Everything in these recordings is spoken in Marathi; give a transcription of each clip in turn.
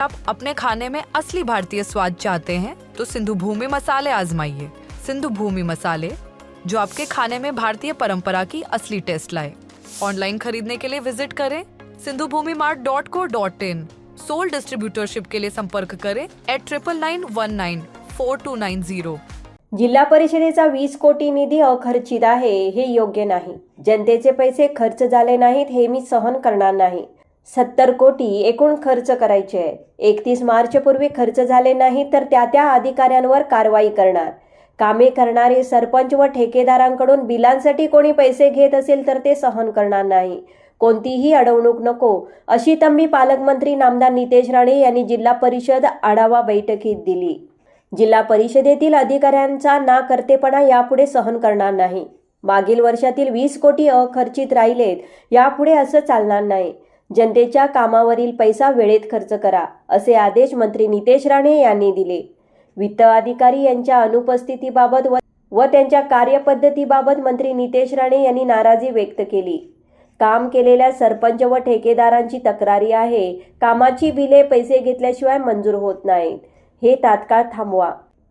आप अपने खाने में असली भारतीय स्वाद चाहते हैं तो सिंधु भूमि मसाले आजमाइए। सिंधु भूमि मसाले, जो आपके खाने में भारतीय परंपरा की असली टेस्ट लाए। ऑनलाइन खरीदने के लिए विज़िट करें Sindhu Bhumi mart dot co dot in. Sole distributorship के लिए संपर्क करें at triple nine one nine four two nine zero जिल्हा परिषदेचा वीस कोटी निधी अखर्चित आहे, हे योग्य नाही. जनतेचे पैसे खर्च झाले नाहीत, हे मी सहन करणार नाही. सत्तर कोटी एकूण खर्च करायचे आहे एकतीस मार्चपूर्वी खर्च झाले नाही तर त्या त्या अधिकाऱ्यांवर कारवाई करणार. कामे करणारे सरपंच व ठेकेदारांकडून बिलांसाठी कोणी पैसे घेत असेल तर ते सहन करणार नाही. कोणतीही अडवणूक नको अशी तंबी पालकमंत्री नामदार नितेश राणे यांनी जिल्हा परिषद आढावा बैठकीत दिली. जिल्हा परिषदेतील अधिकाऱ्यांचा नाकर्तेपणा यापुढे सहन करणार नाही. मागील वर्षातील वीस कोटी अखर्चित राहिलेत यापुढे असं चालणार नाही. जनतेच्या कामावरील पैसा वेळेत खर्च करा असे आदेश मंत्री नितेश राणे यांनी दिले. वित्त अधिकारी यांच्या अनुपस्थितीबाबत व व त्यांच्या कार्यपद्धतीबाबत मंत्री नितेश राणे यांनी नाराजी व्यक्त केली. काम केलेल्या सरपंच व ठेकेदारांची तक्रारी आहे कामाची बिले पैसे घेतल्याशिवाय मंजूर होत नाहीत. हे तात्काळ थांबवा.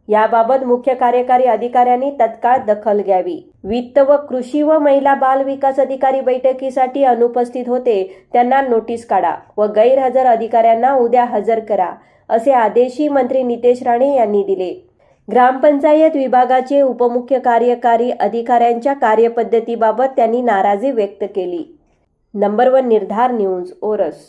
याबाबत मुख्य कार्यकारी अधिकाऱ्यांनी तत्काळ दखल घ्यावी. वित्त व कृषी व महिला बाल विकास अधिकारी बैठकीसाठी अनुपस्थित होते. त्यांना नोटीस काढा व गैरहजर अधिकाऱ्यांना उद्या हजर करा असे आदेशही मंत्री नितेश राणे यांनी दिले. ग्रामपंचायत विभागाचे उपमुख्य कार्यकारी अधिकाऱ्यांच्या कार्यपद्धतीबाबत त्यांनी नाराजी व्यक्त केली. नंबर वन निर्धार न्यूज ओरस.